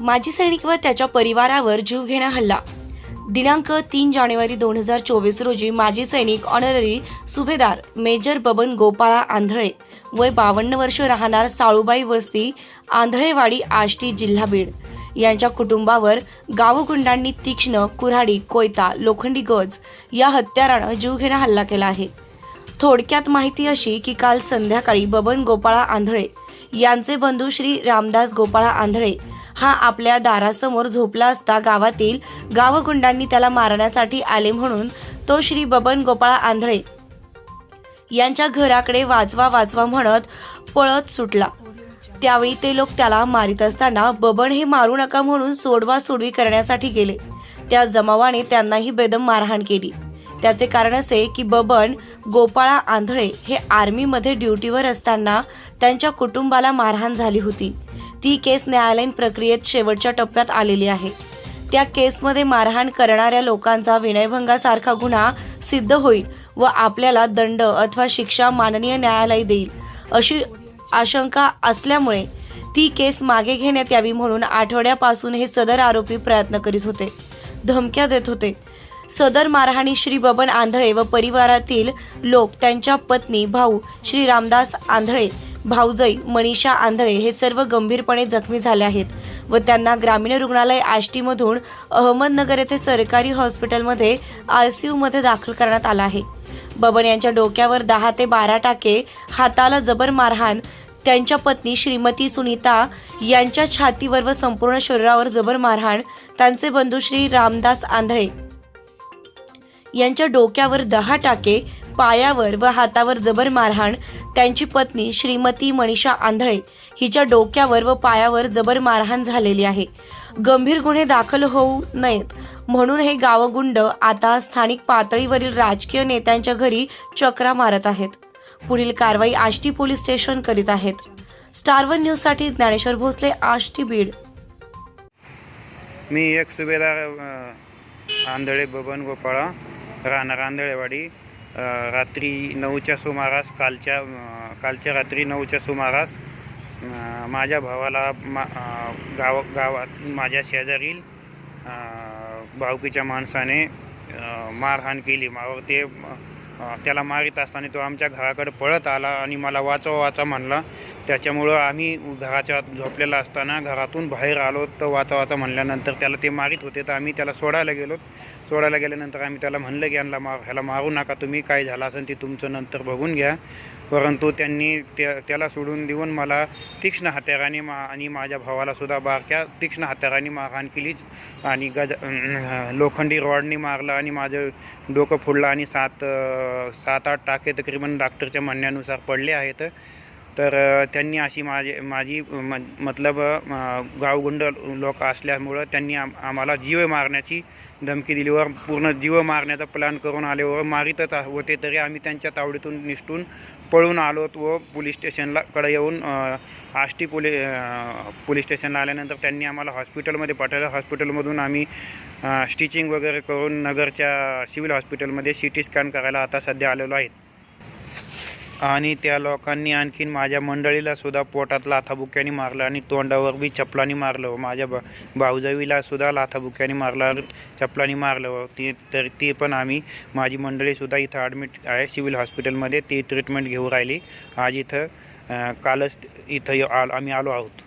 माजी सैनिक व त्याच्या परिवारावर जीवघेणा हल्ला. दिनांक तीन जानेवारी दोन हजार चोवीस रोजी माजी सैनिक ऑनररी सुभेदार मेजर बबन गोपाळा आंधळे वय बावन्न वर्ष राहणार साळूबाई वस्ती आंधळेवाडी आष्टी जिल्हा बीड. यांच्या कुटुंबावर गावगुंडांनी तीक्ष्ण कुऱ्हाडी कोयता लोखंडी गज या हत्यारानं जीवघेणा हल्ला केला आहे. थोडक्यात माहिती अशी की काल संध्याकाळी बबन गोपाळा आंधळे यांचे बंधू श्री रामदास गोपाळा आंधळे हा आपल्या दारासमोर झोपला असता गावातील गावगुंडांनी त्याला मारण्यासाठी आले म्हणून तो श्री बबन गोपाळा आंधळे यांच्या घराकडे वाचवा वाचवा म्हणत पळत सुटला. त्यावेळी ते लोक त्याला मारित असताना बबन हे मारू नका म्हणून सोडवा सोडवी करण्यासाठी गेले. त्या जमावाने त्यांनाही बेदम मारहाण केली. त्याचे कारण असे की बबन गोपाळा आंधळे हे आर्मीमध्ये ड्युटीवर असताना त्यांच्या कुटुंबाला मारहाण झाली होती. ती केस न्यायालयीन प्रक्रियेत शेवटच्या टप्प्यात आलेली आहे. त्या केसमध्ये मारहाण करणाऱ्या लोकांचा विनयभंगासारखा गुन्हा सिद्ध होईल व आपल्याला दंड अथवा शिक्षा माननीय न्यायालय देईल अशी आशंका असल्यामुळे ती केस मागे घेण्यात यावी म्हणून आठवड्यापासून हे सदर आरोपी प्रयत्न करीत होते. धमक्या देत होते. सदर मारहाणी श्री बबन आंधळे व परिवारातील लोक त्यांच्या पत्नी भाऊ श्री रामदास आंधळे भाऊजई मनीषा आंधळे हे सर्व गंभीरपणे जखमी झाले आहेत व त्यांना ग्रामीण रुग्णालय आष्टीमधून अहमदनगर येथे सरकारी हॉस्पिटलमध्ये आर सी यूमध्ये दाखल करण्यात आला आहे. बबन यांच्या डोक्यावर दहा ते बारा टाके हाताला जबर मारहाण त्यांच्या पत्नी श्रीमती सुनीता यांच्या छातीवर व संपूर्ण शरीरावर जबर मारहाण त्यांचे बंधू श्री रामदास आंधळे. यांच्या डोक्यावर दहा टाके पायावर व हातावर जबर मारहाण त्यांची पत्नी श्रीमती मनीषा आंधळे हिच्या डोक्यावर व पायावर जबर मारहाण झालेली आहे. गंभीर गुन्हे दाखल होऊ नयेत. म्हणून हे गावगुंड आता स्थानिक पातळीवरील राजकीय नेत्यांच्या घरी चक्रा मारत आहेत. पुढील कारवाई आष्टी पोलीस स्टेशन करीत आहेत. स्टार वन न्यूजसाठी ज्ञानेश्वर भोसले आष्टी बीड. मी एक सुभेदार आंधळे बबन गोपाळा राहणार आंधळेवाडी. रात्री नऊच्या सुमारास कालच्या कालच्या रात्री नऊच्या सुमारास माझ्या भावाला मा गाव गावात माझ्या शेजारील भावकीच्या माणसाने मारहाण केली. मावर ते त्याला मारित असताना तो आमच्या घराकडे पळत आला आणि मला वाचवा वाचा म्हणला त्याच्यामुळं आम्ही घराच्या आत झोपलेला असताना घरातून बाहेर आलो तर वाचा वाचा म्हणल्यानंतर त्याला ते मारित होते तर आम्ही त्याला सोडायला गेलो. सोडायला गेल्यानंतर आम्ही त्याला म्हणलं की यांना मार ह्याला मारू नका तुम्ही काय झालं असेल ते तुमचं नंतर बघून घ्या. परंतु त्यांनी त्या त्याला सोडून देऊन मला तीक्ष्ण हत्याराने मा आणि माझ्या भावालासुद्धा बारक्या तीक्ष्ण हत्याराने मारहाण केलीच. आणि गज लोखंडी रॉडने मारलं आणि माझं डोकं फोडलं आणि सात सात आठ टाके तकरीबन डॉक्टरच्या म्हणण्यानुसार पडले आहेत. तर त्यांनी अशी माझे माझी म मतलब गावगुंड लोक असल्यामुळं त्यांनी आम आम्हाला जीव मारण्याची धमकी दिलीवर पूर्ण जीव मारण्याचा प्लॅन करून आले व मारितच होते तरी आम्ही त्यांच्या तावडीतून निष्ठून पळून आलो व पोलीस स्टेशनला कडे येऊन आष्टी पोली पोलीस स्टेशनला आल्यानंतर त्यांनी आम्हाला हॉस्पिटलमध्ये पाठवलं. हॉस्पिटलमधून आम्ही स्टिचिंग वगैरे करून नगरच्या सिव्हिल हॉस्पिटलमध्ये सी टी स्कॅन करायला आता सध्या आलेलो आहेत. आणि त्या लोकांनी आणखीन माझ्या मंडळीला सुद्धा पोटात लाथाबुक्याने मारलं आणि तोंडावर बी चपलानी मारलं. माझ्या बा भाऊजवीला सुद्धा लाथाबुक्याने मारलं चपलानी मारलं. व ती तर ती पण आम्ही माझी मंडळीसुद्धा इथं ॲडमिट आहे सिव्हिल हॉस्पिटलमध्ये ती ट्रीटमेंट घेऊ राहिली. आज इथं कालच इथं आल आम्ही आलो आहोत.